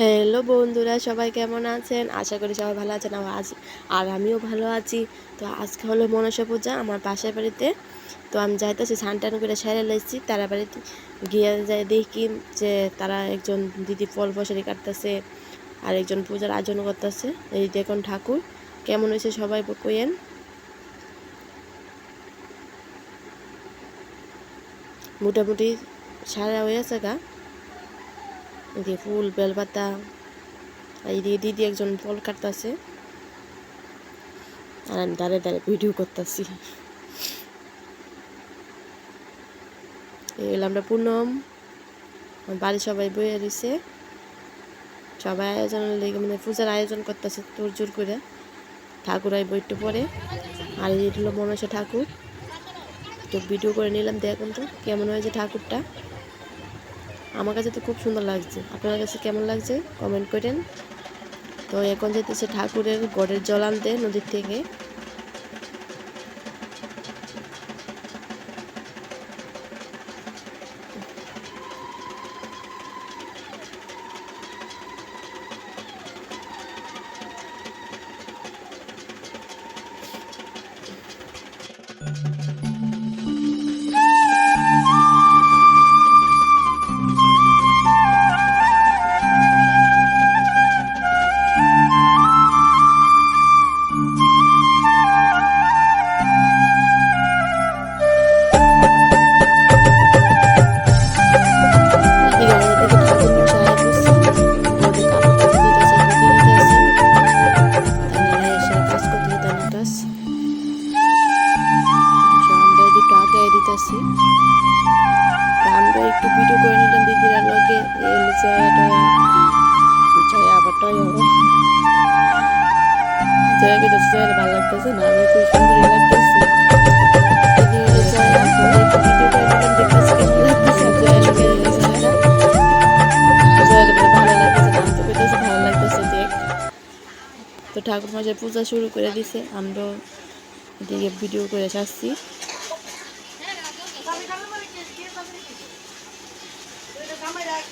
Hello বন্ধুরা, সবাই কেমন আছেন? আশা করি সবাই ভালো আছেন। আজ আর আমিও ভালো আছি। তো আজকে হলো মনসা পূজা আমার পাশের বাড়িতে। তো আমি যাইতেছি টান করে সেরে লাইছি। তারা বাড়িতে গিয়ে যাই দেখি যে তারা একজন দিদি ফল ফসলি কাটতেছে আর একজন পূজার আয়োজন করতেছে। এই দেখুন ঠাকুর, কেমন হয়েছে সবাই কইয়েন মোটামুটি সারা হয়ে আছে গা। যে ফুল, বেলপাতা এই দিয়ে দিদি একজন ফল কাটতেছে। আর আমি দাঁড়িয়ে দাঁড়িয়ে ভিডিও করতেছি। এই আমরা পুনম। বাড়ির সবাই বইয়ে দিছে। সবাই আয়োজন লেগে মানে পূজার আয়োজন করতেছে তোর জোর করে। ঠাকুর আই বইটু পরে। আর এই হলো মনসা ঠাকুর। তো ভিডিও করে নিলাম দেখুন তো কেমন হয়েছে ঠাকুরটা? আমার কাছে তো খুব সুন্দর লাগছে। আপনার কাছে কেমন লাগছে? কমেন্ট করেন। তো এখন যেতেছে ঠাকুরের গড়ের জল আনতে নদীর থেকে। দিতেছি তো আমরা একটু ভিডিও করে নিলাম এল জয়াটা জয়া আবার টয় জয়া কিন্তু জয়ের ভালো লাগতেছে, না আমি খুব সুন্দরই লাগতেছে। ঠাকুর মশাই পূজা শুরু করে দিছে আমরা এদিকে ভিডিও করে আসছি சமையல்